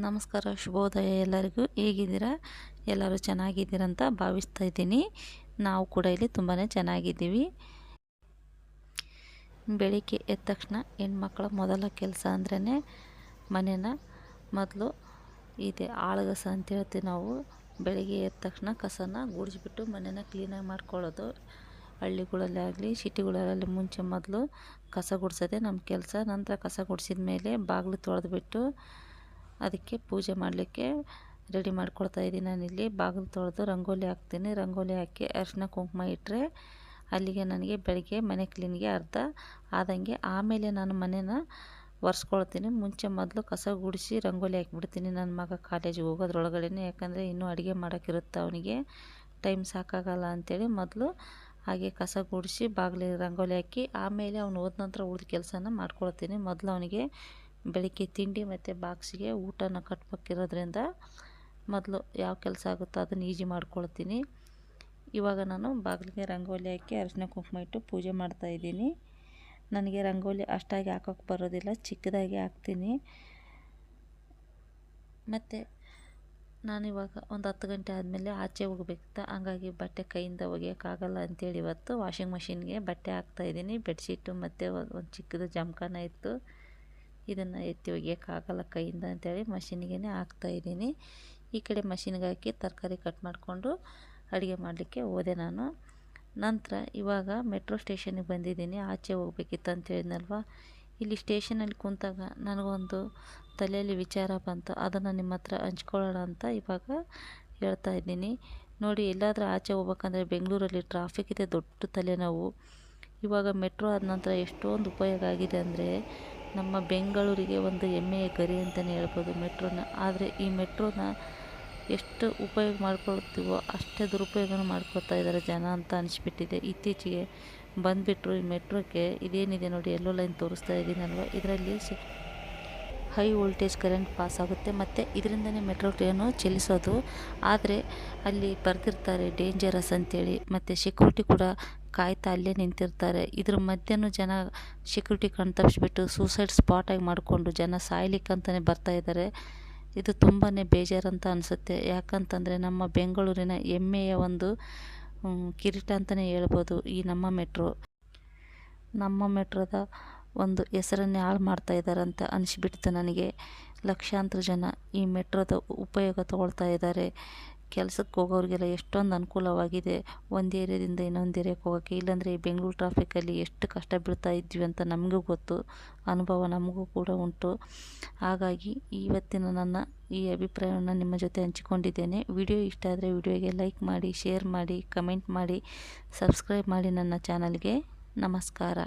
ನಮಸ್ಕಾರ, ಶುಭೋದಯ ಎಲ್ಲರಿಗೂ. ಹೇಗಿದ್ದೀರಾ? ಎಲ್ಲರೂ ಚೆನ್ನಾಗಿದ್ದೀರಂತ ಭಾವಿಸ್ತಾ ಇದ್ದೀನಿ. ನಾವು ಕೂಡ ಇಲ್ಲಿ ತುಂಬಾ ಚೆನ್ನಾಗಿದ್ದೀವಿ. ಬೆಳಿಗ್ಗೆ ಎದ್ದ ತಕ್ಷಣ ಹೆಣ್ಮಕ್ಳ ಮೊದಲ ಕೆಲಸ ಅಂದ್ರೇ ಮನೇನ ಮೊದಲು ಇದೆ ಆಳಗಸ ಅಂತ ಹೇಳ್ತೀವಿ ನಾವು. ಬೆಳಿಗ್ಗೆ ಎದ್ದ ತಕ್ಷಣ ಕಸನ ಗುಡಿಸ್ಬಿಟ್ಟು ಮನೇನ ಕ್ಲೀನಾಗಿ ಮಾಡ್ಕೊಳ್ಳೋದು. ಹಳ್ಳಿಗಳಲ್ಲಿ ಆಗಲಿ, ಸಿಟಿಗಳಲ್ಲಿ ಮುಂಚೆ ಮೊದಲು ಕಸ ಗುಡಿಸೋದೇ ನಮ್ಮ ಕೆಲಸ. ನಂತರ ಕಸ ಗುಡಿಸಿದ ಮೇಲೆ ಬಾಗಿಲು ತೊಳೆದ್ಬಿಟ್ಟು ಅದಕ್ಕೆ ಪೂಜೆ ಮಾಡಲಿಕ್ಕೆ ರೆಡಿ ಮಾಡ್ಕೊಳ್ತಾ ಇದ್ದೀನಿ ನಾನಿಲ್ಲಿ. ಬಾಗಿಲು ತೊಳೆದು ರಂಗೋಲಿ ಹಾಕ್ತೀನಿ. ರಂಗೋಲಿ ಹಾಕಿ ಅರಿಶಿನ ಕುಂಕುಮ ಇಟ್ಟರೆ ಅಲ್ಲಿಗೆ ನನಗೆ ಬೆಳಗ್ಗೆ ಮನೆ ಕ್ಲೀನಿಗೆ ಅರ್ಧ ಆದಂಗೆ ಆಮೇಲೆ ನಾನು ಮನೇನ ಒರೆಸ್ಕೊಳ್ತೀನಿ. ಮುಂಚೆ ಮೊದಲು ಕಸ ಗುಡಿಸಿ ರಂಗೋಲಿ ಹಾಕಿಬಿಡ್ತೀನಿ ನನ್ನ ಮಗ ಕಾಲೇಜಿಗೆ ಹೋಗೋದ್ರೊಳಗಡೆ ಯಾಕಂದರೆ ಇನ್ನೂ ಅಡುಗೆ ಮಾಡೋಕ್ಕಿರುತ್ತೆ ಅವನಿಗೆ. ಟೈಮ್ ಸಾಕಾಗಲ್ಲ ಅಂಥೇಳಿ ಮೊದಲು ಹಾಗೆ ಕಸ ಗುಡಿಸಿ ಬಾಗಿಲಿಗೆ ರಂಗೋಲಿ ಹಾಕಿ ಆಮೇಲೆ ಅವ್ನು ಹೋದ ನಂತರ ಉಳಿದ ಕೆಲಸನ ಮಾಡ್ಕೊಳ್ತೀನಿ. ಮೊದಲು ಅವನಿಗೆ ಬೆಳಿಗ್ಗೆ ತಿಂಡಿ ಮತ್ತು ಬಾಕ್ಸಿಗೆ ಊಟನ ಕಟ್ಬೇಕಿರೋದ್ರಿಂದ ಮೊದಲು ಯಾವ ಕೆಲಸ ಆಗುತ್ತೋ ಅದನ್ನು ಈಜಿ ಮಾಡ್ಕೊಳ್ತೀನಿ. ಇವಾಗ ನಾನು ಬಾಗಿಲಿಗೆ ರಂಗೋಲಿ ಹಾಕಿ ಅರಿಶಿನ ಕುಂಕುಮ ಇಟ್ಟು ಪೂಜೆ ಮಾಡ್ತಾಯಿದ್ದೀನಿ ನನಗೆ ರಂಗೋಲಿ ಅಷ್ಟಾಗಿ ಹಾಕೋಕ್ಕೆ ಬರೋದಿಲ್ಲ, ಚಿಕ್ಕದಾಗಿ ಹಾಕ್ತೀನಿ. ಮತ್ತು ನಾನಿವಾಗ ಒಂದು ಹತ್ತು ಗಂಟೆ ಆದಮೇಲೆ ಆಚೆ ಹೋಗ್ಬೇಕಿತ್ತ ಹಂಗಾಗಿ ಬಟ್ಟೆ ಕೈಯಿಂದ ಒಗೆಯೋಕ್ಕಾಗಲ್ಲ ಅಂತೇಳಿ ಇವತ್ತು ವಾಷಿಂಗ್ ಮಷಿನ್ಗೆ ಬಟ್ಟೆ ಹಾಕ್ತಾಯಿದ್ದೀನಿ ಬೆಡ್ಶೀಟು ಮತ್ತು ಒಂದು ಚಿಕ್ಕದು ಜಮಖಾನ ಇತ್ತು. ಇದನ್ನು ಎತ್ತಿ ಒಗೆಯೋಕ್ಕಾಗಲ್ಲ ಕೈಯಿಂದ ಅಂತೇಳಿ ಹಾಕ್ತಾ ಹಾಕ್ತಾಯಿದ್ದೀನಿ ಈ ಕಡೆ ಮಷಿನ್ಗೆ ಹಾಕಿ ತರಕಾರಿ ಕಟ್ ಮಾಡಿಕೊಂಡು ಅಡುಗೆ ಮಾಡಲಿಕ್ಕೆ ಹೋದೆ ನಾನು. ನಂತರ ಇವಾಗ ಮೆಟ್ರೋ ಸ್ಟೇಷನಿಗೆ ಬಂದಿದ್ದೀನಿ. ಆಚೆ ಹೋಗ್ಬೇಕಿತ್ತು ಅಂತ ಹೇಳಿದ್ನಲ್ವ? ಇಲ್ಲಿ ಸ್ಟೇಷನಲ್ಲಿ ಕುಂತಾಗ ನನಗೊಂದು ತಲೆಯಲ್ಲಿ ವಿಚಾರ ಬಂತು. ಅದನ್ನು ನಿಮ್ಮ ಹತ್ರ ಹಂಚ್ಕೊಳ್ಳೋಣ ಅಂತ ಇವಾಗ ಹೇಳ್ತಾ ಇದ್ದೀನಿ. ನೋಡಿ, ಎಲ್ಲಾದರೂ ಆಚೆ ಹೋಗ್ಬೇಕಂದ್ರೆ ಬೆಂಗಳೂರಲ್ಲಿ ಟ್ರಾಫಿಕ್ ಇದೆ, ದೊಡ್ಡ ತಲೆನೋವು. ಇವಾಗ ಮೆಟ್ರೋ ಆದ ನಂತರ ಎಷ್ಟೊಂದು ಉಪಯೋಗ ಆಗಿದೆ ಅಂದರೆ ನಮ್ಮ ಬೆಂಗಳೂರಿಗೆ ಒಂದು ಹೆಮ್ಮೆಯ ಗರಿ ಅಂತಲೇ ಹೇಳ್ಬೋದು ಮೆಟ್ರೋನ. ಆದರೆ ಈ ಮೆಟ್ರೋನ ಎಷ್ಟು ಉಪಯೋಗ ಮಾಡ್ಕೊಳ್ತೀವೋ ಅಷ್ಟೇ ದುರುಪಯೋಗನೂ ಮಾಡ್ಕೊಳ್ತಾ ಇದ್ದಾರೆ ಜನ ಅಂತ ಅನಿಸ್ಬಿಟ್ಟಿದೆ. ಇತ್ತೀಚೆಗೆ ಬಂದುಬಿಟ್ರು ಈ ಮೆಟ್ರೋಕ್ಕೆ. ಇದೇನಿದೆ ನೋಡಿ ಎಲ್ಲೋ ಲೈನ್ ತೋರಿಸ್ತಾ ಇದ್ದೀನಲ್ವ? ಇದರಲ್ಲಿ ಹೈ ವೋಲ್ಟೇಜ್ ಕರೆಂಟ್ ಪಾಸ್ ಆಗುತ್ತೆ. ಮತ್ತು ಇದರಿಂದನೇ ಮೆಟ್ರೋ ಟ್ರೇನು ಚಲಿಸೋದು. ಆದರೆ ಅಲ್ಲಿ ಬರೆದಿರ್ತಾರೆ ಡೇಂಜರಸ್ ಅಂತೇಳಿ. ಮತ್ತು ಸೆಕ್ಯೂರಿಟಿ ಕೂಡ ಕಾಯ್ತಾ ಅಲ್ಲೇ ನಿಂತಿರ್ತಾರೆ. ಇದ್ರ ಮಧ್ಯೆನೂ ಜನ ಸೆಕ್ಯೂರಿಟಿ ಕಣ್ ತಪ್ಪಿಸ್ಬಿಟ್ಟು ಸೂಸೈಡ್ ಸ್ಪಾಟಾಗಿ ಮಾಡಿಕೊಂಡು ಜನ ಸಾಯ್ಲಿಕ್ಕಂತಲೇ ಬರ್ತಾಯಿದ್ದಾರೆ ಇದು ತುಂಬಾ ಬೇಜಾರಂತ ಅನಿಸುತ್ತೆ. ಯಾಕಂತಂದರೆ ನಮ್ಮ ಬೆಂಗಳೂರಿನ ಹೆಮ್ಮೆಯ ಒಂದು ಕಿರೀಟ ಅಂತಲೇ ಹೇಳ್ಬೋದು ಈ ನಮ್ಮ ಮೆಟ್ರೋ. ನಮ್ಮ ಮೆಟ್ರೋದ ಒಂದು ಹೆಸರನ್ನೇ ಹಾಳು ಮಾಡ್ತಾ ಇದ್ದಾರೆ ಅಂತ ಅನಿಸ್ಬಿಡ್ತು ನನಗೆ. ಲಕ್ಷಾಂತರ ಜನ ಈ ಮೆಟ್ರೋದ ಉಪಯೋಗ ತಗೊಳ್ತಾ ಇದ್ದಾರೆ ಕೆಲಸಕ್ಕೆ ಹೋಗೋರಿಗೆಲ್ಲ ಎಷ್ಟೊಂದು ಅನುಕೂಲವಾಗಿದೆ. ಒಂದು ಏರಿಯಾದಿಂದ ಇನ್ನೊಂದು ಏರಿಯಾಕ್ಕೆ ಹೋಗೋಕ್ಕೆ ಇಲ್ಲಾಂದರೆ ಈ ಬೆಂಗಳೂರು ಟ್ರಾಫಿಕ್ಕಲ್ಲಿ ಎಷ್ಟು ಕಷ್ಟ ಬೀಳ್ತಾ ಇದ್ವಿ ಅಂತ ನಮಗೂ ಗೊತ್ತು. ಅನುಭವ ನಮಗೂ ಕೂಡ ಉಂಟು. ಹಾಗಾಗಿ ಇವತ್ತಿನ ನನ್ನ ಈ ಅಭಿಪ್ರಾಯವನ್ನು ನಿಮ್ಮ ಜೊತೆ ಹಂಚಿಕೊಂಡಿದ್ದೇನೆ. ವಿಡಿಯೋ ಇಷ್ಟ ಆದರೆ ವಿಡಿಯೋಗೆ ಲೈಕ್ ಮಾಡಿ, ಶೇರ್ ಮಾಡಿ, ಕಮೆಂಟ್ ಮಾಡಿ, ಸಬ್ಸ್ಕ್ರೈಬ್ ಮಾಡಿ ನನ್ನ ಚಾನಲ್ಗೆ. ನಮಸ್ಕಾರ.